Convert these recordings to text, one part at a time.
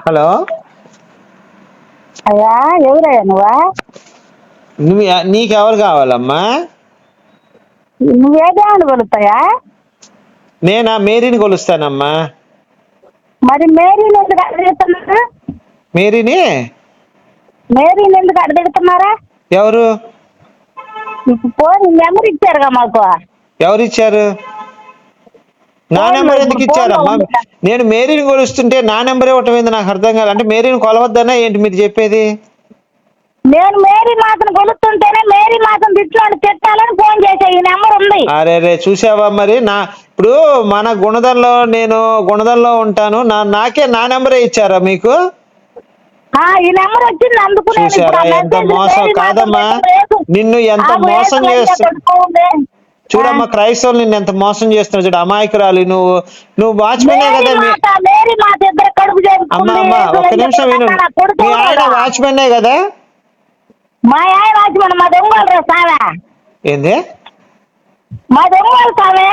Hello? అయ్యా ఎవరయ్యా నువ్వా? నువ్వు నీకెవరు కావాలమ్మా? నువ్వే దేవుని కొలుస్తాయా? నేనా? మేరీని కొలుస్తానమ్మా. మరి మేరీని ఎందుకు అడగడుతున్నారు మేరీని? మేరీని ఎందుకు అడగడుతున్నారా ఎవరు? పోనీ నెంబర్ ఇచ్చారుగా మాకు? ఎవరు ఇచ్చారు నా నెంబర్ ఎందుకు ఇచ్చారమ్మా? నేను మేరీని కొలుస్తుంటే నా నెంబర్ ఇవ్వటం ఏంది నాకు అర్థం కాదు అంటే మేరీని కొలవద్దనా ఏంటి మీరు చెప్పేది? నేను మేరీ మాతను కొలుస్తుంటేనే మేరీ మాతను తిట్లాడు తిట్టాలని ఫోన్ చేసా ఈ నెంబర్ ఉంది. అరే రే చూసావా మరి? నా ఇప్పుడు మన గుణదల్లో నేను గుణదల్లో ఉంటాను. నా నాకే నా నెంబరే ఇచ్చారా మీకు? ఈ నెంబర్ వచ్చింది. అందుకు చూసారా? ఎంత మోసం కాదమ్మా. నిన్ను ఎంత మోసం చేస్తా. చూడమ్మా క్రైస్తవులు నిన్ను ఎంత మోసం చేస్తున్నావు చూడు అమాయకురాలి నువ్వు నువ్వు వాచ్మెనే కదా అమ్మా. అమ్మా ఒక్క నిమిషం విను. మీ ఆయన? వాచ్మెనే కదా? మా ఆయన వాచ్మన్ మా దొంగలు ఏంది? మా దొంగలు సామె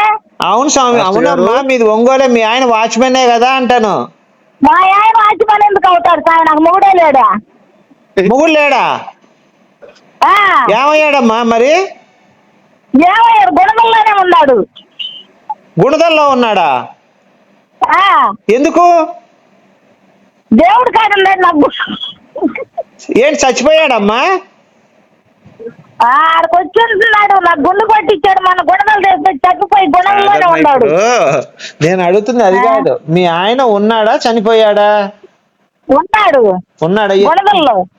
అవును స్వామి. అవునమ్మా మీది ఒంగోలే మీ ఆయన వాచ్మెనే కదా అంటాను. మా ఆయన వాచ్మన్ ఎందుకు అవుతాడు సామె నాకు మొగుడే లేడా? లేడా? ఆ, ఏమయ్యాడమ్మా మరి? ఏమయ్యాడు గుణదల్లోనే ఉన్నాడు. గుణదల్లో ఉన్నాడా? ఆ, ఎందుకు? దేవుడు కాదండి నాకు ఏంటి చచ్చిపోయాడమ్మా? ఆడికి వచ్చింటున్నాడు నాకు గుండు కొట్టించాడు మన గుణదలు చేస్తే చచ్చిపోయి గుణంలోనే ఉన్నాడు. నేను అడుగుతుంది అది. కాదు. మీ ఆయన ఉన్నాడా? చనిపోయాడా? ఉన్నాడు. ఉన్నాడా? ఏ-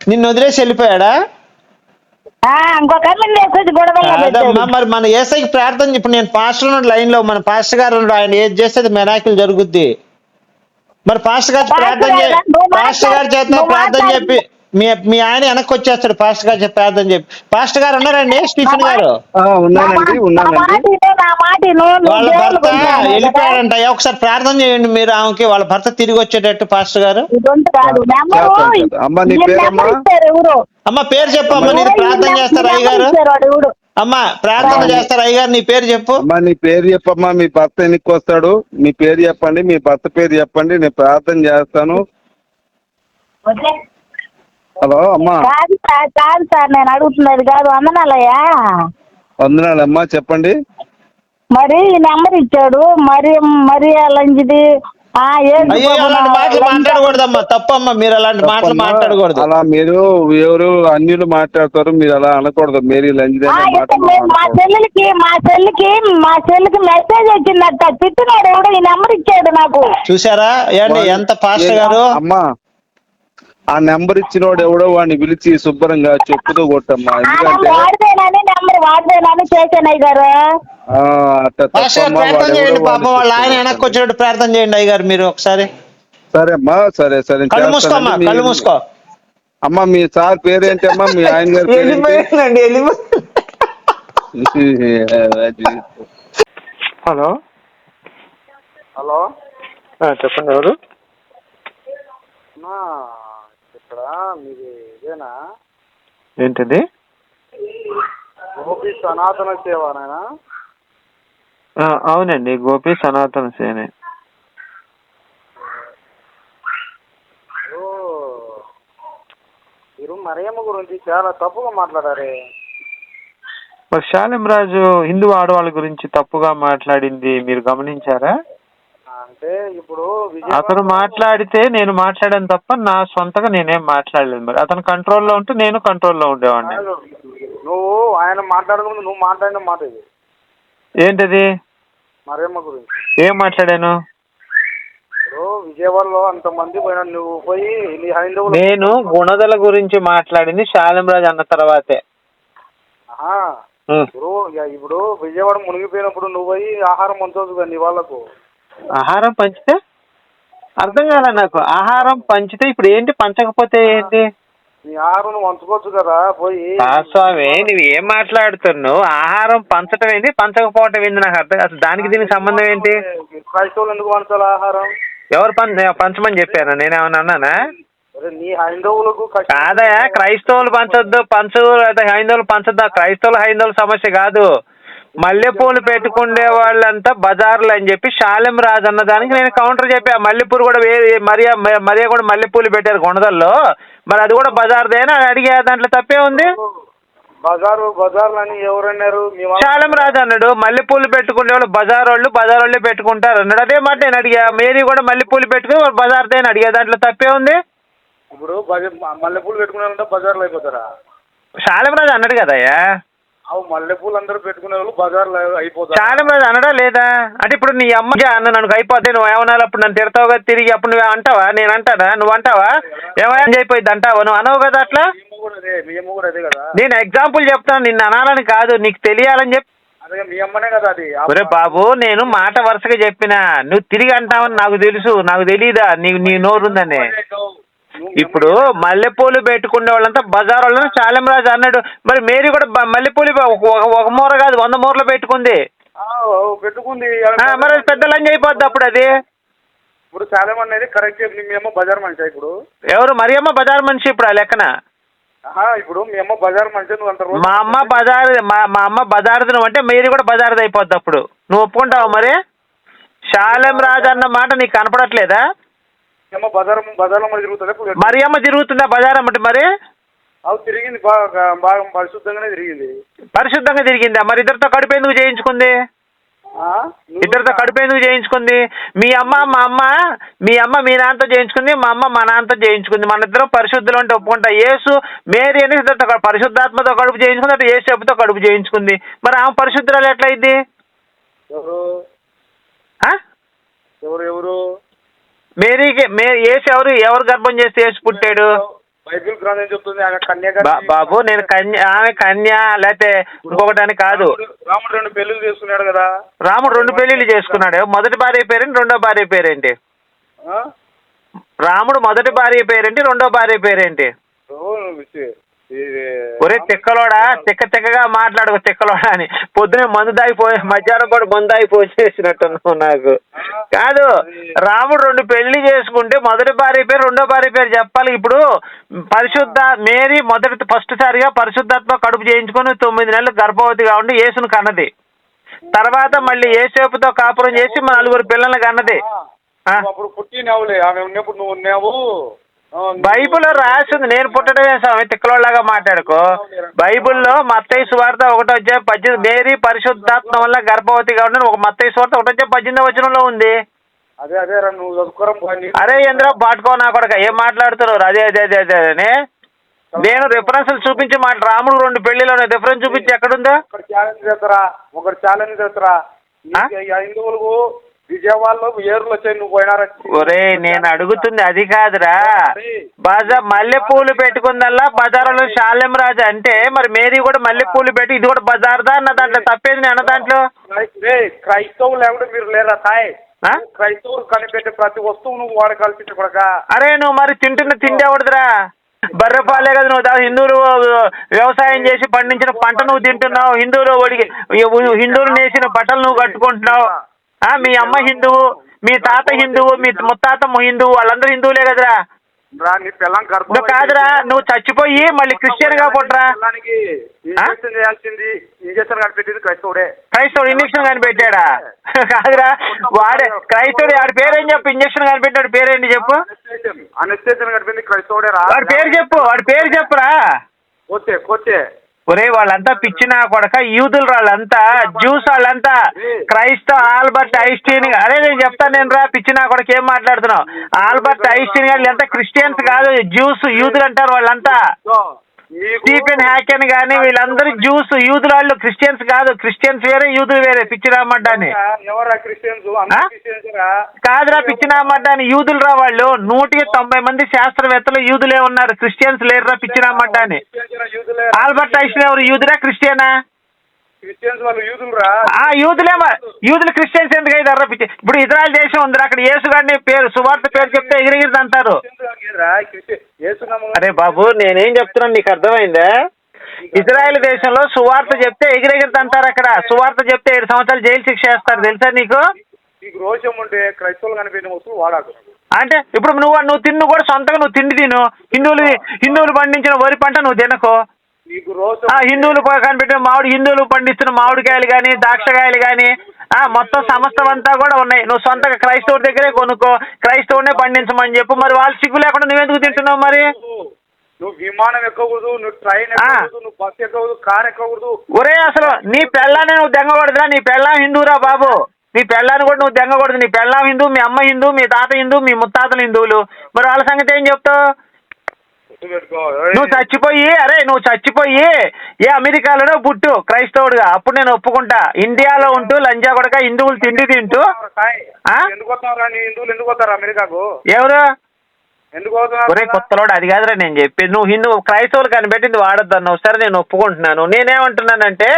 నిన్ను వదిలేసి వెళ్ళిపోయాడా? మరి మన ఏసైకి ప్రార్థన ఇప్పుడు నేను పాస్టర్ లైన్లో మన పాస్టర్ గారు ఆయన ఏది చేస్తే మెరాకిల్ జరుగుద్ది మరి పాస్టర్ గారు ప్రార్థన పాస్టర్ గారు చేత ప్రార్థన. చెప్పి మీ మీ ఆయన వెనక్కి వచ్చేస్తాడు పాస్టర్ గారు చెప్పి ప్రార్థన చెప్పి. పాస్టర్ గారు ఉన్నారండి స్టీఫెన్ గారు? ఆ, ఉన్నానండి ఉన్నానండి. వాళ్ళ భర్త? వెళ్ళిపోయాడంట. ఒకసారి ప్రార్థన చేయండి మీరు ఆమెకి. వాళ్ళ భర్త తిరిగి వచ్చేటట్టు పాస్టర్ గారు. అమ్మ, పేరు చెప్పు అమ్మ. ఈ ప్రార్థన చేస్తారు అయ్యగారు? అమ్మ ప్రార్థన చేస్తారు అయ్యగారు? నీ పేరు చెప్పు. అమ్మా నీ పేరు చెప్పమ్మా. మీ భర్త ఎన్నికి వస్తాడు మీ పేరు చెప్పండి. మీ భర్త పేరు చెప్పండి. నేను ప్రార్థన చేస్తాను. హలో అమ్మా. కాదు సార్ కాదు సార్ నేను అడుగుతున్నది కాదు అందనాలయ్యా వందనాలమ్మా చెప్పండి. మరి ఈ నెంబర్ ఇచ్చాడు మరి మరి లంజిది ఆ ఏసు అయ్యో బాబు అలాంటి నా మాటలు లంచ- మాట్లాడకూడదమ్మా. తప్పమ్మా మీరు అలాంటి మాటలు తప్పమ్మా. మాట్లాడకూడదు. అలా మీరు ఎవరు అన్యులు మాట్లాడతారు మీరు అలా అనకూడదు. మేరీ లంజిదే ఆ, ఇప్పుడు మేము మా చెల్లెలకి మా చెల్లికి మా చెల్లికి మెసేజ్ వచ్చిందట. తిట్టినాడు ఎవడో ఈ నెంబర్ ఇచ్చాడు నాకు. చూసారా ఏండి ఎంత పాస్టర్ గారు? అమ్మా ఆ నెంబర్ ఇచ్చినోడు ఎవడో వాడిని పిలిచి శుభ్రంగా చెప్పుతో కొట్టమ్మా. ఆ ఎందుకంటే నెంబర్ వాడితేనని నెంబర్ వాడితేనని చేశాను గారు ఆ, అట్ట పాస్టర్ గారు తప్పమ్మా, ప్రార్థన వాడెవడో చేయండి పాపం వాడిని వాళ్ళ ఆయన చెప్పుతో వెనక్కి వచ్చినట్టు ప్రార్థన చేయండి అయ్యగారు మీరు ఒకసారి. సరే అమ్మా సరే సరే కళ్ళు చేస్తానండి. మూసుకోమ్మా మీ- కళ్ళు మూసుకో. అమ్మా మీ సార్ పేరేంటి అమ్మా? మీ ఆయన గారి పేరేంటి? వెళ్ళిపోయిందండి వెళ్ళిపోయింది హలో. హలో. ఆ, చెప్పండి ఎవరు? అమ్మా ఇక్కడ మీది ఇదేనా? ఏంటిది? గోపి సనాతన సేవనేనా ఆ, అవునండి గోపి సనాతన సేనే మీరు మరియమ్మ గురించి చాలా తప్పుగా మాట్లాడారే. మరి శాలిం రాజు హిందూ ఆడవాళ్ళ గురించి తప్పుగా మాట్లాడింది మీరు గమనించారా? అంటే ఇప్పుడు అతను మాట్లాడితే నేను మాట్లాడాను తప్ప నా సొంతగా నేనేం మాట్లాడలేదు మరి. అతను కంట్రోల్లో ఉంటే నేను కంట్రోల్లో ఉండేవాడిని. నువ్వు ఆయన మాట్లాడక ముందు నువ్వు మాట్లాడిన మాట ఇది. ఏంటది? గురించి? ఏం మాట్లాడాను? ఇప్పుడు విజయవాడలో అంతమంది పోయినా నువ్వు పోయి నీ హైందవులు నేను గుణదల గురించి మాట్లాడింది శాలిం రాజు అన్న తర్వాతే. ఇప్పుడు ఇప్పుడు విజయవాడ మునిగిపోయినప్పుడు నువ్వు పోయి ఆహారం పంచవచ్చు కదా నీ వాళ్ళకు. ఆహారం పంచితే? అర్థం కాలే నాకు. ఆహారం పంచితే ఇప్పుడు ఏంటి? పంచకపోతే ఏంటి? నీ ఆహారం వంచుకోవచ్చు కదా పోయి. స్వామి నువ్వు ఏం మాట్లాడుతున్నావు? ఆహారం పంచటం ఏంటి? పంచకపోవటం ఏంటి నాకు అర్థం అసలు దానికి దీనికి సంబంధం ఏంటి? క్రైస్తవులు ఎందుకు వంచాలి ఆహారం? ఎవరు పంచ పంచమని చెప్పాను? నేనేమన్నా అన్నానా? అరే నీ హైందవులకు కష్టం. కాదయా క్రైస్తవులు పంచొద్దు పంచు లేదా హైందవులు పంచొద్దు? క్రైస్తవులు హైందవుల సమస్య కాదు. మల్లెపూలు పెట్టుకునే వాళ్ళంతా బజార్లు అని చెప్పి శాలెం రాజు అన్న దానికి నేను కౌంటర్ చెప్పా. మల్లెపూలు కూడా వేరే మరియా మరియా కూడా మల్లెపూలు పెట్టారు కొండదల్లో. మరి అది కూడా బజార్దేనా? అని అడిగా దాంట్లో తప్పే ఉంది. బజారు బజార్లు అని ఎవరన్నారు శాలం రాజు అన్నాడు మల్లెపూలు పెట్టుకునే వాళ్ళు బజార్ వాళ్ళు బజార్ వాళ్ళే పెట్టుకుంటారు అన్నాడు. అదే మాట నేను అడిగా. మేరీ కూడా మల్లెపూలు పెట్టుకుని వాళ్ళు బజార్దే అని అడిగా దాంట్లో తప్పే ఉంది. ఇప్పుడు మల్లెపూలు పెట్టుకున్నారంటే బజార్లో అయిపోతారా? శాలం రాజు అన్నాడు కదయ్యా అవు మల్లెపూలు అందరూ పెట్టుకునే వాళ్ళు బజార్లో అయిపోతారు శాలం రాజు అన్నాడా లేదా అంటే ఇప్పుడు నీ అమ్మ అన్న నన్ను అయిపోతే నువ్వు ఏమన్నా అప్పుడు నన్ను తిడతావు కదా తిరిగి అప్పుడు నువ్వు అంటావా నేను అంటానా నువ్వు అంటావా ఏమైనా అయిపోయింది అంటావా నువ్వు అనవు కదా అట్లా నేను ఎగ్జాంపుల్ చెప్తాను నిన్ను అనాలని కాదు నీకు తెలియాలని చెప్పి ఒరే బాబు నేను మాట వరుసగా చెప్పిన నువ్వు తిరిగి అంటావని నాకు తెలుసు నాకు తెలియదా నీ నీ నోరుందని ఇప్పుడు మల్లెపూలు పెట్టుకునే వాళ్ళంతా బజార్ వాళ్ళని శాలంరాజు అన్నాడు. మరి మేరీ కూడా మల్లెపూలు ఒక- మూర కాదు వంద మూరలు పెట్టుకుంది. పెట్టుకుంది. మరి పెద్ద లంజ్ అయిపోద్ది అప్పుడు అది. ఇప్పుడు చాలా మంది అనేది కరెక్ట్ మీ అమ్మ బజార్ మనిషి ఇప్పుడు? ఎవరు? మరి అమ్మ బజార్ మనిషి ఇప్పుడు ఆ లెక్కన. ఇప్పుడు మీ అమ్మ బజార్ మనిషి నువ్వు అంత రోజు మా అమ్మ బజార్ మా మా అమ్మ బజార్ది నువ్వు అంటే మేరీ కూడా బజార్ది అయిపోద్ది అప్పుడు. నువ్వు ఒప్పుకుంటావా మరి? శాలెం రాజు అన్న మాట నీకు కనపడట్లేదా? బజార్ బజార్లో మరి తిరుగుతుంది ఇప్పుడు మరి అమ్మ తిరుగుతుందా బజార్ అమ్మటి మరి? అవు తిరిగింది బాగా బాగా పరిశుద్ధంగానే తిరిగింది. పరిశుద్ధంగా తిరిగిందా? మరి ఇద్దరితో కడుపు ఎందుకు చేయించుకుంది? ఇద్దరితో కడుపు ఎందుకు చేయించుకుంది? మీ అమ్మ మా అమ్మ మీ అమ్మ మీ నాన్నతో చేయించుకుంది మా అమ్మ మా నాన్నతో చేయించుకుంది. మన ఇద్దరం పరిశుద్ధులు అంటే ఒప్పుకుంటా. యేసు మేరీ అని ఇద్దరితో పరిశుద్ధాత్మతో కడుపు చేయించుకుంది అటు ఏసేపుతో కడుపు చేయించుకుంది. మరి ఆమె పరిశుద్ధురాలు ఎట్లయింది ఎవరు? ఆ? ఎవరు ఎవరు? మేరీకి మే ఏసు ఎవరు? ఎవరు గర్భం చేస్తే ఏసు పుట్టాడు? బైబిల్ గ్రంథం చెప్తుంది ఆమె బాబు నేను కన్య ఆమె కన్య లేకపోతే ఇంకొకటి కాదు. రాముడు- రెండు పెళ్ళిళ్ళు చేసుకున్నాడు కదా? రాముడు రెండు పెళ్ళిళ్ళు చేసుకున్నాడు. మొదటి భార్య పేరేంటి రెండో భార్య పేరేంటి? రాముడు మొదటి భార్య పేరేంటి రెండో భార్య పేరేంటి? ఒరే తిక్కలోడా? తిక్క తిక్కగా మాట్లాడుకో తిక్కలోడా అని. పొద్దునే మందు దాగిపోయి మధ్యాహ్నం కూడా మందు దాగిపోయి చేసినట్టున్నావు నాకు. కాదు రాముడు రెండు పెళ్ళి చేసుకుంటే మొదటి భార్య పేరు రెండో భార్య పేరు చెప్పాలి. ఇప్పుడు పరిశుద్ధ మేరీ మొదటి ఫస్ట్ సారిగా పరిశుద్ధాత్మ కడుపు చేయించుకొని తొమ్మిది నెలలు గర్భవతిగా ఉండి యేసును కన్నది. తర్వాత మళ్ళీ ఏసేపుతో కాపురం చేసి మా నలుగురు ఆ. నువ్వు అప్పుడు పుట్టినావులే. ఆమె ఉన్నప్పుడు నువ్వు ఉన్నావు. బైబిల్లో రాసింది నేను పుట్టడమే స్వామి తిక్కలోళ్ళగా మాట్లాడుకో బైబిల్లో మత్తయి సువార్త ఒకటో వచ్చే పద్దెనిమిది మేరీ పరిశుద్ధాత్మ వల్ల గర్భవతిగా ఉండని ఒక మత్తయి సువార్త ఒకటో వచ్చే పద్దెనిమిది వచనంలో ఉంది అదే నువ్వు అరే ఏంద్ర పాటుకో నా కొడక ఏం మాట్లాడుతున్నారు అదే అదే అదే అదే అని నేను రిఫరెన్స్లు చూపించి మాట రాముడు రెండు పెళ్ళిలో రిఫరెన్స్ చూపించి ఎక్కడుందో ఒకటి ఛాలెంజ్ చేస్తారా ఒకటి ఛాలెంజ్ చేస్తారా హిందువులకు విజయవాడలో ఏర్లు వచ్చాయి నువ్వు పోయినారా? ఒరే నేను అడుగుతుంది అది కాదురా. బజార్ మల్లెపూలు పెట్టుకుందల్లా బజార్లో శాలెం రాజు అంటే మరి మేరీ కూడా మల్లెపూలు పెట్టి ఇది కూడా బజార్దా అన్న దాంట్లో తప్పేది అన్న దాంట్లో? క్రైస్తవులు లేకుండా మీరు లేరా తాయ్? క్రైస్తవులు కనిపెట్టే ప్రతి వస్తువు నువ్వు వాడు కల్పించ కొడక. అరే నువ్వు మరి తింటున్న తిండి ఎవడదురా? బర్రె పాలే కదా నువ్వు హిందువులు వ్యవసాయం చేసి పండించిన పంట నువ్వు తింటున్నావు. హిందువులు ఒడిగి హిందువులు నేసిన బట్టలు నువ్వు కట్టుకుంటున్నావు. మీ అమ్మ హిందువు మీ తాత హిందువు మీ ముత్తాత హిందువు వాళ్ళందరూ హిందువులే కదరా? నువ్వు కాదురా నువ్వు చచ్చిపోయి మళ్ళీ క్రిస్టియన్గా పుట్టరా? ఇంజక్షన్ కనిపెట్టింది క్రైస్తవుడే. క్రైస్తవుడు ఇంజక్షన్ కనిపెట్టాడా కాదురా వాడే క్రైస్తవుడు వాడి పేరేం చెప్పు? ఇంజక్షన్ కనిపెట్టాడు పేరేంటి చెప్పు? క్రైస్తవుడే రా వాడి పేరు చెప్పు వాడి పేరు చెప్పురా? కొచ్చే కొచ్చే ఒరే వాళ్ళంతా పిచ్చిన కొడక యూదులు వాళ్ళంతా జ్యూస్ వాళ్ళంతా క్రైస్తవ ఆల్బర్ట్ ఐస్టీన్ అరే నేను చెప్తాను నేను రా పిచ్చిన కొడక ఏం మాట్లాడుతున్నావు? ఆల్బర్ట్ ఐస్టీన్ గారు ఎంత క్రిస్టియన్స్ కాదు జ్యూస్ యూదులు అంటారు వాళ్ళంతా. స్టీఫెన్ హ్యాకెన్ కానీ వీళ్ళందరూ జ్యూస్ యూదులు వాళ్ళు క్రిస్టియన్స్ కాదు. క్రిస్టియన్స్ వేరే యూదులు వేరే. పిచ్చిరామడ్డాని. ఎవరా? క్రిస్టియన్స్? ఆ? అందరూ క్రిస్టియన్స్ రా కాదురా పిచ్చినామడ్డాని యూదులు రా వాళ్ళు. నూటికి తొంభై మంది శాస్త్రవేత్తలు యూదులే ఉన్నారు. క్రిస్టియన్స్ లేరురా పిచ్చినామడ్డాని క్రిస్టియన్స్ రా, యూదులే. ఆల్బర్ట్ ఐస్టీన్ ఎవరు? యూదురా? క్రిస్టియనా క్రిస్టియన్స్ వాళ్ళు యూదులు రా ఆ యూదులేమో యూదులు క్రిస్టియన్స్ ఎందుకు అయితే పిచ్చి ఇప్పుడు ఇజ్రాయల్ దేశం ఉంది అక్కడ యేసుగాడిని పేరు సువార్త పేరు చెప్తే ఎగిరిగిరి అంటారు. అరే బాబు నేనేం చెప్తున్నాను నీకు అర్థమైందా? ఇజ్రాయెల్ దేశంలో సువార్త చెప్తే ఎగిరెగిరి అంటారు అక్కడ. సువార్త చెప్తే ఏడు సంవత్సరాలు జైలు శిక్ష వేస్తారు. తెలుసా నీకు? నీకు రోషం ఉంటే క్రైస్తవులు కనిపించిన వస్తువులు వాడాకు. అంటే ఇప్పుడు నువ్వు నువ్వు తిన్ను కూడా సొంతంగా నువ్వు తిండి తిను. హిందువులు హిందువులు పండించిన వరి పంట నువ్వు తినకో. హిందువులు కనిపెట్టిన మామిడి హిందువులు పండిస్తున్న మామిడికాయలు కానీ ద్రాక్షకాయలు కానీ ఆ మొత్తం సమస్తం అంతా కూడా ఉన్నాయి. నువ్వు సొంతగా క్రైస్తవుడి దగ్గరే కొనుక్కో క్రైస్తవునే పండించమని చెప్పు. మరి వాళ్ళు సిగ్గు లేకుండా నువ్వెందుకు తింటున్నావు మరి? నువ్వు విమానం ఎక్కకూడదు నువ్వు ట్రైన్. ఎక్కకూడదు నువ్వు బస్ ఎక్కకూడదు కార్ ఎక్కకూడదు. ఒరే అసలు నీ పెళ్ళాన్ని నువ్వు దెంగకూడదురా నీ పెళ్ళాం హిందూరా బాబు. నీ పెళ్ళాన్ని కూడా నువ్వు దెంగకూడదు నీ పెళ్ళాం హిందూ మీ అమ్మ హిందూ మీ తాత హిందూ మీ ముత్తాతలు హిందువులు. మరి వాళ్ళ సంగతి ఏం చెప్తావు? నువ్వు చచ్చిపోయి అరే నువ్వు చచ్చిపోయి ఏ అమెరికాలోనో పుట్టు క్రైస్తవుడుగా. అప్పుడు నేను ఒప్పుకుంటా. ఇండియాలో ఉంటూ లంజా కొడక హిందువులు తిండి తింటూ? ఎందుకు అమెరికాకు? ఎవరు? ఒరే కొత్తలోడు అది కాదురా నేను చెప్పేది. నువ్వు హిందూ క్రైస్తవులు కనిపెట్టింది వాడద్దు అన్నావు సరే నేను ఒప్పుకుంటున్నాను. నేనేమంటున్నానంటే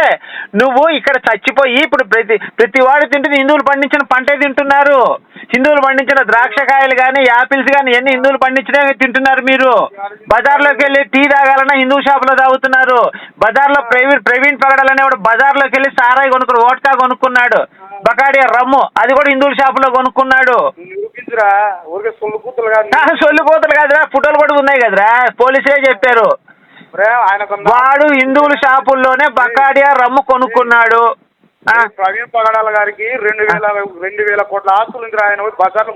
నువ్వు ఇక్కడ చచ్చిపోయి ఇప్పుడు ప్రతి ప్రతి వాడు తింటుంది హిందువులు పండించిన పంటే తింటున్నారు. హిందువులు పండించిన ద్రాక్షకాయలు కానీ యాపిల్స్ కానీ ఎన్ని హిందువులు పండించినవి తింటున్నారు మీరు. బజార్లోకి వెళ్ళి టీ తాగాలన్నా హిందూ షాపులో తాగుతున్నారు. బజార్లో ప్రవీణ్ ప్రవీణ్ పగడాలు అనేవాడు బజార్లోకి వెళ్ళి సారాయి కొనుక్కుని ఓట్కా కొనుక్కున్నాడు. బకాడియా రమ్ము అది కూడా హిందువుల షాపులో కొనుక్కున్నాడు. నిరూపించురా ఊరికే సొల్లు కాదు. సొల్లు పోతలు కాదురా ఫోటోలు కూడా ఉన్నాయి కదరా. పోలీసులే చెప్పారు. వాడు హిందువుల షాపుల్లోనే బకాడియా రమ్ము కొనుక్కున్నాడు. ప్రవీణ్ పగడాల గారికి రెండు వేల రెండు వేల కోట్ల ఆస్తులు ఆయన. బజార్లో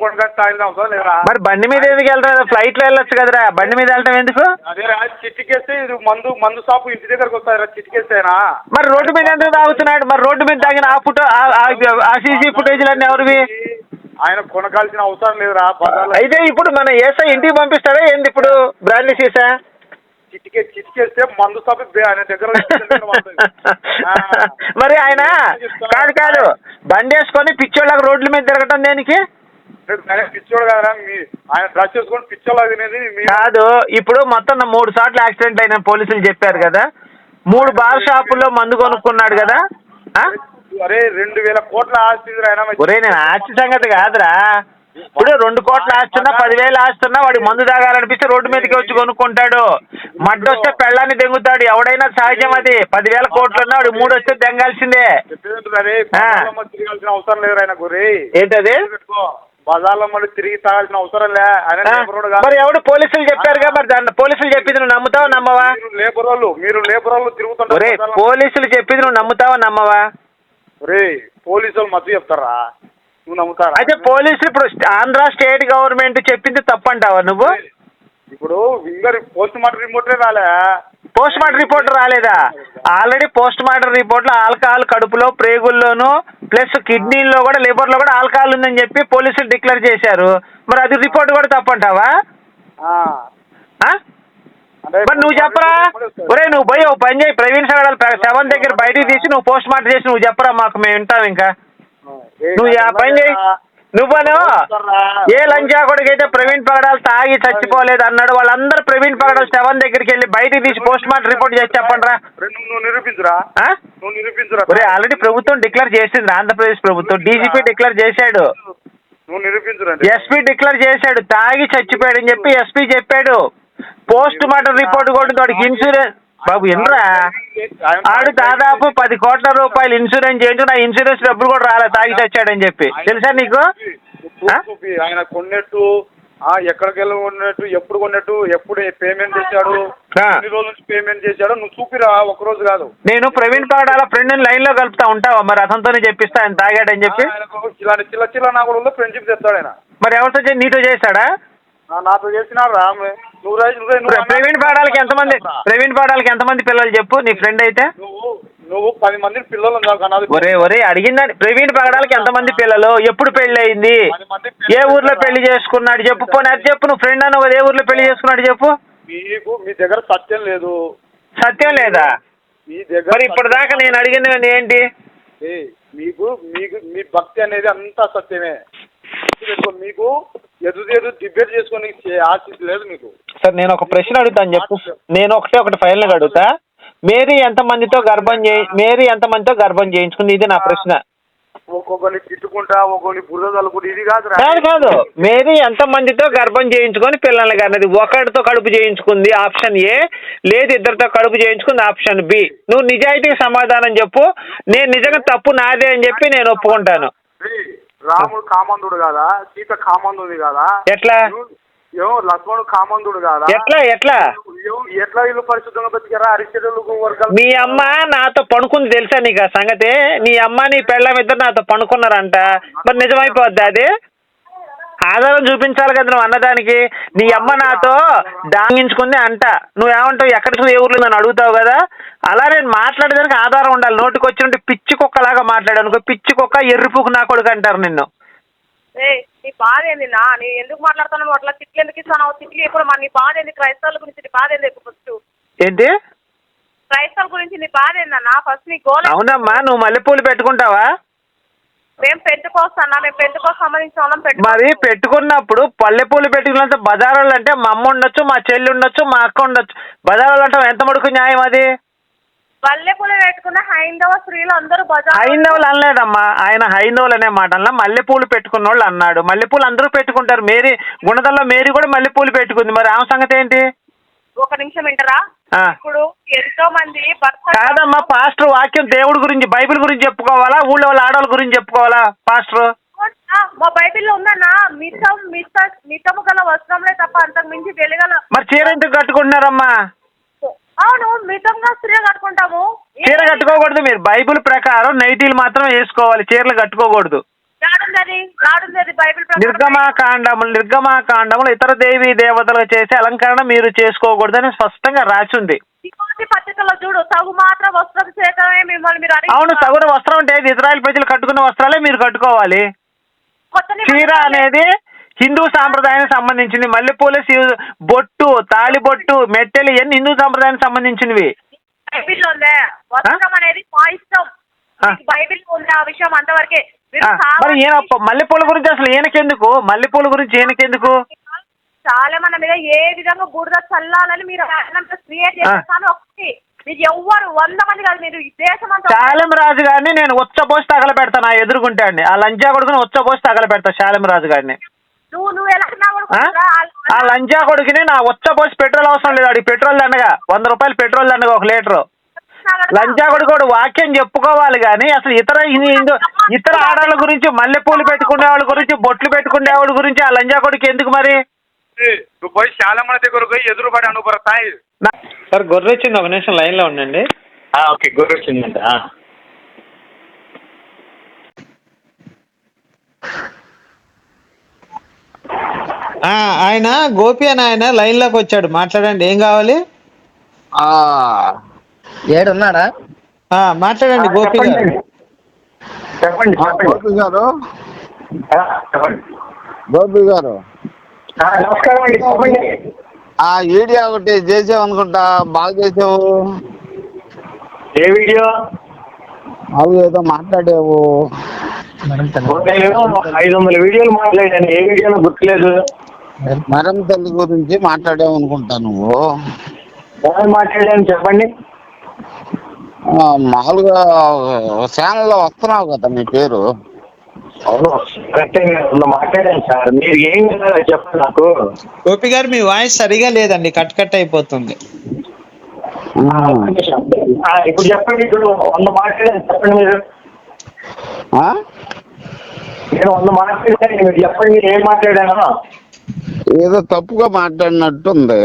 లేరా మరి బండి మీద ఎందుకు వెళ్తారు ఫ్లైట్లో వెళ్ళొచ్చు కదరా. బండి మీద వెళ్ళటం ఎందుకు? అదే రా చిట్టికేస్తే ఇది మందు మందు షాపు ఇంటి దగ్గరకు వస్తారా చిట్టికేస్తేనా మరి రోడ్డు మీద ఎందుకు తాగుతున్నాడు? మరి రోడ్డు మీద తాగిన ఆ ఫోటో ఆ- సీసీ ఫుటేజ్లు అన్నీ ఎవరివి? ఆయన కొనకాల్సిన అవసరం లేదురా బజార్లో అయితే ఇప్పుడు మన ఏసై ఇంటికి పంపిస్తాడా? ఏంది ఇప్పుడు బ్రాండ్లీ సీసా? చిటికే చిటికేస్తే మందు బే- ఆయన దగ్గర ఆ. మరి ఆయన కాదు కాదు. బండి వేసుకొని పిచ్చోళ్ళకి రోడ్ల మీద తిరగటం దేనికి? ఆయన పిచ్చోడు కదరా మీ ఆయన డ్రెస్ చేసుకొని పిచ్చోలా తినేది మీ కాదు ఇప్పుడు మొత్తం నా మూడు సార్లు యాక్సిడెంట్ అయిన పోలీసులు చెప్పారు కదా. మూడు బార్ షాపుల్లో మందు కొనుక్కున్నాడు కదా. ఆ? అరే రెండు వేల కోట్ల ఆస్తి ఒరే నేను ఆస్తి సంగతి కాదురా. ఇప్పుడు రెండు కోట్ల ఆస్తున్నా పదివేలు ఆస్తున్నా వాడి మందు తాగాలనిపిస్తే రోడ్డు మీదకి వచ్చి కొనుక్కుంటాడు. మడ్డు వస్తే పెళ్ళాన్ని దెంగుతాడు ఎవడైనా సహజం అది. పదివేల కోట్లు ఉన్నా వాడు మూడు వస్తే దెంగాల్సిందే తిరగాల్సిన అవసరం లేదు ఆయన గురి ఏంటది? బజార్లో మళ్ళీ తిరిగి తాగాల్సిన అవసరం లే. ఆయన. మరి ఎవడు పోలీసులు చెప్పారుగా మరి దాన్ని? పోలీసులు చెప్పింది నువ్వు నమ్ముతావా నమ్మవా? లేబర్ వాళ్ళు మీరు లేబర్ వాళ్ళు బజార్లో. పోలీసులు చెప్పింది నువ్వు నమ్ముతావా నమ్మవా? పోలీసు వాళ్ళు మధ్య చెప్తారా? నువ్వు నమ్ముతారా? అయితే పోలీసులు ఇప్పుడు ఆంధ్ర స్టేట్ గవర్నమెంట్ చెప్పింది తప్పంటావా నువ్వు? ఇప్పుడు ఇంకా పోస్ట్ మార్టం రిమోటే రాలే. పోస్ట్ మార్టం రిపోర్ట్ రాలేదా? ఆల్రెడీ పోస్ట్ మార్టం రిపోర్ట్లో ఆల్కహాల్ కడుపులో ప్రేగుల్లోను ప్లస్ కిడ్నీలో కూడా లివర్లో కూడా ఆల్కహాల్ ఉందని చెప్పి పోలీసులు డిక్లేర్ చేశారు. మరి అది రిపోర్ట్ కూడా తప్పంటావా? మరి నువ్వు చెప్పరా? ఒరే నువ్వు పోయి ఓ పని చేయి. ప్రవీణ్ సగడాలు సెవెన్ దగ్గర బయటికి తీసి నువ్వు పోస్ట్ మార్టం చేసి నువ్వు చెప్పరా మాకు మేము వింటాం ఇంకా. నువ్వు ఆ పని చేయి. నువ్వను ఏ లంచా కొడుకైతే ప్రవీణ్ పగడాలు తాగి చచ్చిపోలేదు అన్నాడు. వాళ్ళందరూ ప్రవీణ్ పగడాలు సెవెన్ దగ్గరికి వెళ్ళి బయటికి తీసి పోస్ట్ మార్టం రిపోర్ట్ చేసి చెప్పండి రా రెండు నువ్వు నిరూపించురా? నువ్వు నిరూపించురా ఒరే ఆల్రెడీ ప్రభుత్వం డిక్లేర్ చేసింది ఆంధ్రప్రదేశ్ ప్రభుత్వం. డీజీపీ డిక్లేర్ చేశాడు. ఎస్పీ డిక్లేర్ చేశాడు. తాగి చచ్చిపోయాడు అని చెప్పి ఎస్పీ చెప్పాడు. పోస్ట్ మార్టం రిపోర్ట్ కూడా. వాడికి ఇన్సూరెన్స్ బాబు ఎన్రా? ఆడు దాదాపు పది కోట్ల రూపాయలు ఇన్సూరెన్స్ చేయించు నా ఇన్సూరెన్స్ డబ్బులు కూడా రాలే తాగి చచ్చాడని చెప్పి. తెలుసా నీకు? ఆయన కొన్నట్టు ఎక్కడికి వెళ్ళి కొన్నట్టు ఎప్పుడు కొన్నట్టు ఎప్పుడు పేమెంట్ చేశాడు ఆ. ఎన్ని రోజుల నుంచి పేమెంట్ చేశాడు నువ్వు చూపిరా ఒక రోజు కాదు. నేను ప్రవీణ్ పగడాల ఫ్రెండ్ లైన్లో కలుపుతా ఉంటావా? మరి అతనితోనే చెప్పిస్తా ఆయన తాగాడని చెప్పి. ఇలాంటి చిల్ల చిల్ల నాగులలో ఫ్రెండ్షిప్ చేస్తాడు ఆయన. మరి ఎవరితో నీతో చేశాడా నా- నాతో చేసినాడు రా నువ్వు రా నువ్వే నువ్వు ప్ర- ప్రవీణ్ పాడాలకి ఎంతమంది ప్రవీణ్ పాడాలకి ఎంతమంది పిల్లలు చెప్పు నీ ఫ్రెండ్ అయితే. నువ్వు నువ్వు పది మంది పిల్లలు నాకు ఒరే ఒరే అడిగిందని ప్రవీణ్ పగడాలకి ఎంతమంది పిల్లలు? ఎప్పుడు పెళ్ళి అయింది? ఏ ఊర్లో పెళ్ళి చేసుకున్నాడు చెప్పు పోనీ అది చెప్పు నువ్వు ఫ్రెండ్ అన్నావు ఏ ఊర్లో పెళ్ళి చేసుకున్నాడు చెప్పు. మీకు మీ దగ్గర సత్యం లేదు. సత్యం లేదా? మీ దగ్గర మరి ఇప్పటిదాకా నేను అడిగింది ఏంటి? మీకు మీకు మీ భక్తి అనేది అంతా సత్యమే. మీకు ఎదురు ఎదురు డిబేట్ చేసుకొని ఆశిస్ లేదు మీకు. సార్ నేను ఒక ప్రశ్న అడుగుతాను చెప్పు. నేను ఒకటే ఒకటి ఫైనల్గా అడుగుతా. మేరీ ఎంత మందితో గర్భం చేయి మేరీ ఎంత మందితో గర్భం చేయించుకుంది? ఇది నా ప్రశ్న. ఒక్కొక్కరిని తిట్టుకుంటా ఒక్కొక్కరిని బురద తలుపుకుంటా ఇది కాదురా. కాదు కాదు. మేరీ ఎంత మందితో గర్భం చేయించుకొని పిల్లల్ని కన్నది? ఒకటితో కడుపు చేయించుకుంది ఆప్షన్ ఏ లేదు ఇద్దరితో కడుపు చేయించుకుంది ఆప్షన్ బి. నువ్వు నిజాయితీకి సమాధానం చెప్పు. నేను నిజంగా తప్పు నాదే అని చెప్పి నేను ఒప్పుకుంటాను. రాముడు కామందుడు కాదా? సీత కామందుది కాదా? ఎట్లా? ఏమో లక్ష్మణుడు కామందుడు కాదా? ఎట్లా ఎట్లా? ఎట్లా వీళ్ళు పరిశుద్ధంగా బతికారా? అరిచేతులకు వర్గాలు మీ అమ్మ నాతో పడుకుంది తెలుసా నీకు ఆ సంగతి? నీ అమ్మ నీ పెళ్ళం ఇద్దరు నాతో పడుకున్నారంట మరి నిజమైపోద్ది అది? ఆధారం చూపించాలి కదా నువ్వు అన్నదానికి. నీ అమ్మ. నాతో డాంగించుకుంది అంట. నువ్వేమంటావు? ఎక్కడికి ఏ ఊర్లో నన్ను అడుగుతావు కదా? అలా నేను మాట్లాడేదానికి ఆధారం ఉండాలి. నోటికి వచ్చినట్టు పిచ్చి కుక్కలాగా మాట్లాడాను అనుకో పిచ్చి కుక్క ఎర్రిపుకు నా కొడుకు అంటారు నిన్ను. నీ బాధ ఏంది నా? నీ ఎందుకు మాట్లాడుతున్నావు? అట్లా తిట్లు ఎందుకు ఇస్తాను తిట్లు ఇప్పుడు మన నీ బాధ ఏంది? క్రైస్తవుల గురించి నీ బాధ ఏంది ఫస్ట్ ఏంటి? క్రైస్తవుల గురించి నీ బాధ ఏందన్నా? ఫస్ట్ నీ గోల్? అవునమ్మా నువ్వు మల్లెపూలు పెట్టుకుంటావా? మేము పెట్టుకోస్తానా మేము పెట్టుకో సంబంధించిన వాళ్ళం మరి పెట్టుకున్నప్పుడు పల్లెపూలు పెట్టుకున్నంత బజారోళ్ళు అంటే మా అమ్మ ఉండొచ్చు మా చెల్లి ఉండొచ్చు మా అక్క ఉండొచ్చు. బజారోళ్ళు అంటే ఎంత మడుకు న్యాయం అది? పల్లెపూలు పెట్టుకున్న హైందవ స్త్రీలు అందరూ బజార్ హైందవులు అనలేదమ్మా. ఆయన హైందవులు అనే మాట అన్న మల్లెపూలు పెట్టుకున్న వాళ్ళు అన్నాడు. మల్లెపూలు అందరూ పెట్టుకుంటారు. మేరీ గుణదల్లో మేరీ కూడా మల్లెపూలు పెట్టుకుంది. మరి ఆమె సంగతి ఏంటి? ఒక నిమిషం వింటరా? ఆ. ఇప్పుడు ఎంతో మంది భర్త కాదమ్మా పాస్టర్ వాక్యం దేవుడి గురించి బైబిల్ గురించి చెప్పుకోవాలా? ఊళ్ళో వాళ్ళ ఆడవాళ్ళ గురించి చెప్పుకోవాలా పాస్టర్? ఆ, మా బైబిల్లో ఉందన్నా మితం మిత మితము గల వస్త్రంలే తప్ప అంతకు మించి వెలుగల మరి చీర ఎందుకు కట్టుకుంటున్నారమ్మా? అవును మితంగా స్త్రీ కట్టుకుంటాము. చీర కట్టుకోకూడదు మీరు. బైబిల్ ప్రకారం నైటీలు మాత్రం వేసుకోవాలి చీరలు కట్టుకోకూడదు. నిర్గమాకాండములు నిర్గమాకాండములు ఇతర దేవీ దేవతలు చేసే అలంకరణ మీరు చేసుకోకూడదని స్పష్టంగా రాసి ఉంది. పత్రికలో చూడు తగు మాత్రం వస్త్రం మిమ్మల్ని మీరు అవును సగుణ వస్త్రం అంటే ఇజ్రాయెల్ ప్రజలు కట్టుకున్న వస్త్రాలే మీరు కట్టుకోవాలి. చీర అనేది హిందూ సాంప్రదాయానికి సంబంధించింది మల్లెపూల బొట్టు తాళి బొట్టు మెట్టెలు ఇవన్నీ హిందూ సాంప్రదాయానికి సంబంధించినవి. అనేది మా ఇష్టం. బైబిల్లో ఉంది ఆ విషయం అంతవరకే. మీరు ఈయన మల్లెపూల గురించి అసలు ఈయనకెందుకు? మల్లెపూల గురించి ఈయనకెందుకు? చాలా మన మీద ఏ విధంగా బూడిద చల్లాలని మీరు క్రియేట్ చేస్తాను ఒకటి. మీరు ఎవ్వరు వంద మంది కాదు మీరు దేశం అంతా శాలెం రాజు గారిని నేను ఉచ్చపోసి తగలబెడతా నా ఎదురుకుంటే అండి. ఆ లంజా కొడుకుని ఉచ్చపోసి తగలబెడతా శాలెం రాజు గారిని నువ్వు నువ్వు ఎలా ఆ? లంజా కొడుకుని నా ఉచ్చపోసి పెట్రోల్ అవసరం లేదు అడిగి పెట్రోల్ దండగా. వంద రూపాయలు పెట్రోల్ దండగా ఒక లీటరు. లంజా కొడుకు వాడు వాక్యం చెప్పుకోవాలి కానీ అసలు ఇతర ఇతర ఆడవాళ్ళ గురించి మల్లెపూలు పెట్టుకునే వాళ్ళ గురించి బొట్లు పెట్టుకునే వాళ్ళ గురించి ఆ లంజా కొడుకు ఎందుకు మరి? నువ్వు పోయి చాలా మన దగ్గరకు పోయి ఎదురుపడి అనుభవతాయి సార్ గొర్రె వచ్చింది ఒక నిమిషం లైన్లో ఉండండి. ఓకే గొర్రె. ఆ, ఆయన గోపి అని ఆయన లైన్లోకి వచ్చాడు. మాట్లాడండి ఏం కావాలి? ఆ ఏడున్నాడా? ఆ, మాట్లాడండి గోపి గారు. చెప్పండి. గోపి గారు. ఆ, చెప్పండి. గోపి గారు. ఆ, నమస్కారం అండి చెప్పండి. ఆ వీడియో ఒకటి చేసావు అనుకుంటా. బాగా చేసావు. ఏ వీడియో? అవి ఏదో మాట్లాడావు. నేను ఐదు వందల వీడియోలు మాట్లాడాను. ఏ వీడియోలో గుర్తులేదు. మరం తల్లి గురించి మాట్లాడావు అనుకుంటా నువ్వు. మాట్లాడాను చెప్పండి. మామూలుగా ఛానల్లో వస్తున్నావు కదా నీ పేరు? మాట్లాడాను సార్. మీరు ఏం చెప్పండి నాకు. గోపి గారు మీ వాయిస్ సరిగా లేదండి కట్ కట్ అయిపోతుంది. ఇప్పుడు చెప్పండి ఇప్పుడు వంద మాట్లాడాను చెప్పండి మీరు. ఆ? నేను వంద మాట్లాడాను మీరు చెప్పండి మీరు ఏం మాట్లాడాను ఏదో తప్పుగా మాట్లాడినట్టుంది.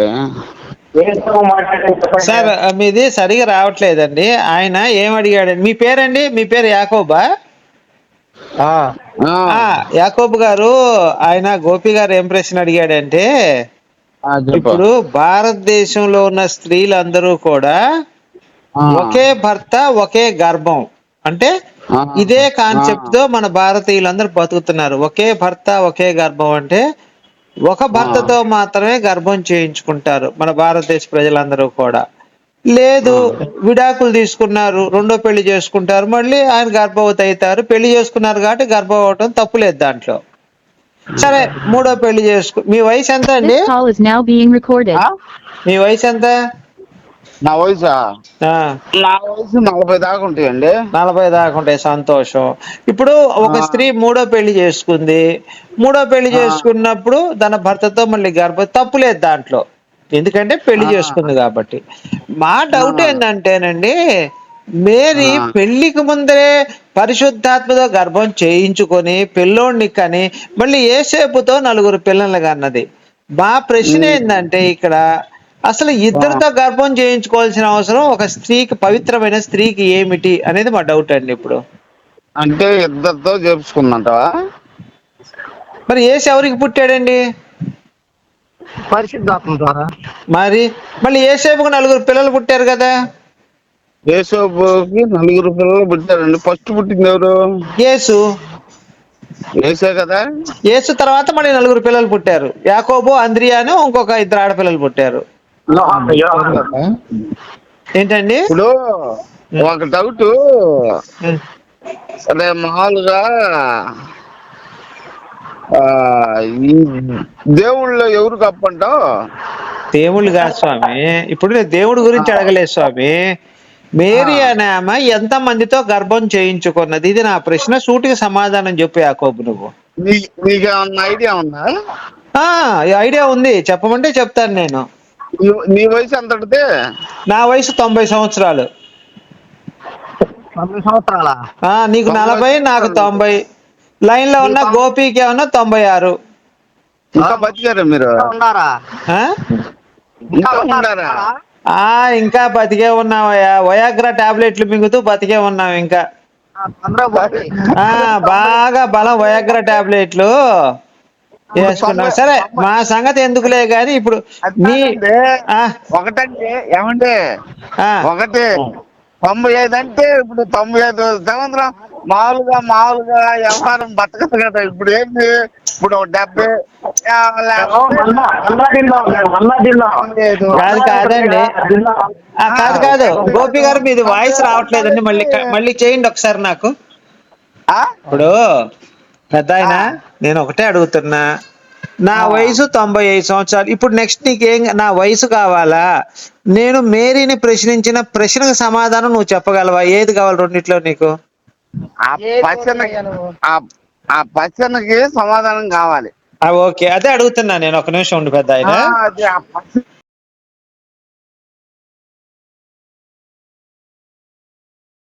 సార్ మీది సరిగా రావట్లేదండి. ఆయన ఏం అడిగాడండి మీ పేరండి? మీ పేరు యాకోబా? ఆ, ఆ, యాకోబు గారు ఆయన గోపి గారు ఏం ప్రశ్న అడిగాడంటే ఇప్పుడు భారతదేశంలో ఉన్న స్త్రీలందరూ కూడా ఒకే భర్త ఒకే గర్భం. అంటే ఇదే కాన్సెప్ట్తో మన భారతీయులందరూ బతుకుతున్నారు. ఒకే భర్త ఒకే గర్భం అంటే ఒక భర్తతో మాత్రమే గర్భం చేయించుకుంటారు మన భారతదేశ ప్రజలందరూ కూడా. లేదు విడాకులు తీసుకున్నారు రెండో పెళ్ళి చేసుకుంటారు మళ్ళీ ఆయన గర్భవతి అవుతారు పెళ్ళి చేసుకున్నారు కాబట్టి గర్భం అవటం తప్పులేదు దాంట్లో. సరే మూడో పెళ్ళి చేసుకు మీ వయసు ఎంత అండి? మీ వయసు ఎంత? నా వయసా నా వయసు నలభై దాకా ఉంటాయండి నలభై దాకా ఉంటాయి సంతోషం ఇప్పుడు ఒక. స్త్రీ మూడో పెళ్ళి చేసుకుంది మూడో పెళ్ళి. చేసుకున్నప్పుడు తన భర్తతో మళ్ళీ గర్భ తప్పులేదు దాంట్లో ఎందుకంటే పెళ్ళి. చేసుకుంది కాబట్టి మా డౌట్. ఏంటంటేనండి మేరీ. పెళ్ళికి ముందరే పరిశుద్ధాత్మతో గర్భం చేయించుకొని పిల్లోడిని కని మళ్ళీ ఏసేపుతో నలుగురు పిల్లలు కన్నది మా ప్రశ్న ఏంటంటే ఇక్కడ అసలు ఇద్దరితో గర్భం చేయించుకోవాల్సిన అవసరం ఒక స్త్రీకి పవిత్రమైన స్త్రీకి ఏమిటి అనేది మా డౌట్ అండి ఇప్పుడు. అంటే ఇద్దరితో చేపించుకుందంటావా మరి ఏసు ఎవరికి పుట్టాడండి? పరిశుద్ధాత్మ ద్వారా. మరి మళ్ళీ ఏసేపుకు నలుగురు పిల్లలు పుట్టారు కదా? యేసోపుకి నలుగురు పిల్లలు పుట్టారండి. ఫస్ట్ పుట్టింది ఎవరు? యేసు ఏసే కదా? యేసు తర్వాత మళ్ళీ నలుగురు పిల్లలు పుట్టారు. యాకోబు అంద్రియాను ఇంకొక ఇద్దరు ఆడపిల్లలు పుట్టారు. ఏంటండి? ఇప్పుడు ఒక డౌట్. అదే మామూలుగా ఆ, ఈ దేవుళ్ళో ఎవరు కప్పంటావు దేవుళ్ళు కాదు స్వామి. ఇప్పుడు నేను దేవుడి గురించి అడగలేదు స్వామి. మేరీ అనే ఆమె ఎంత మందితో గర్భం చేయించుకున్నది? ఇది నా ప్రశ్న. సూటికి సమాధానం చెప్పు యాకోబు నువ్వు. నీ నీకేమన్నా ఐడియా ఉందా? ఐడియా ఉంది. చెప్పమంటే చెప్తాను నేను. నీ- వయసు ఎంత నా వయసు తొంభై సంవత్సరాలు. తొమ్మిది సంవత్సరాల? ఆ నీకు నలభై నాకు తొంభై. లైన్లో ఉన్న గోపికి ఏమన్నా తొంభై ఆరు. ఇంకా బతికారా మీరు? ఉన్నారా? ఆ? ఇంకా ఉన్నారా? ఆ ఇంకా బతికే ఉన్నావయ్యా వయాగ్రా టాబ్లెట్లు మింగుతూ బతికే ఉన్నావు ఇంకా. బాగా బలం వయాగ్రా టాబ్లెట్లు. సరే మా సంగతి ఎందుకులే గాని ఇప్పుడు ఒకటండి ఏమండి? ఆ, ఒకటి తొంభై ఐదు అంటే ఇప్పుడు తొంభై ఐదు సంవత్సరం మామూలుగా మామూలుగా వ్యవహారం బతకదు కదా. ఇప్పుడు ఏంటి ఇప్పుడు ఒక డెబ్బై. కాదు కాదండి. ఆ, కాదు కాదు. గోపి గారు మీది వాయిస్ రావట్లేదండి. మళ్ళీ మళ్ళీ చేయండి ఒకసారి నాకు. ఆ? ఇప్పుడు పెద్ద ఆయన నేను ఒకటే అడుగుతున్నా. నా వయసు తొంభై ఐదు సంవత్సరాలు. ఇప్పుడు నెక్స్ట్ నీకేం నా వయసు కావాలా? నేను మేరీని ప్రశ్నించిన ప్రశ్నకు సమాధానం నువ్వు చెప్పగలవా? ఏది కావాలి రెండిట్లో నీకు? ఆ ఆ- సమాధానం కావాలి. ఆ, ఓకే. అదే అడుగుతున్నా నేను. ఒక నిమిషం ఉండి పెద్ద ఆయన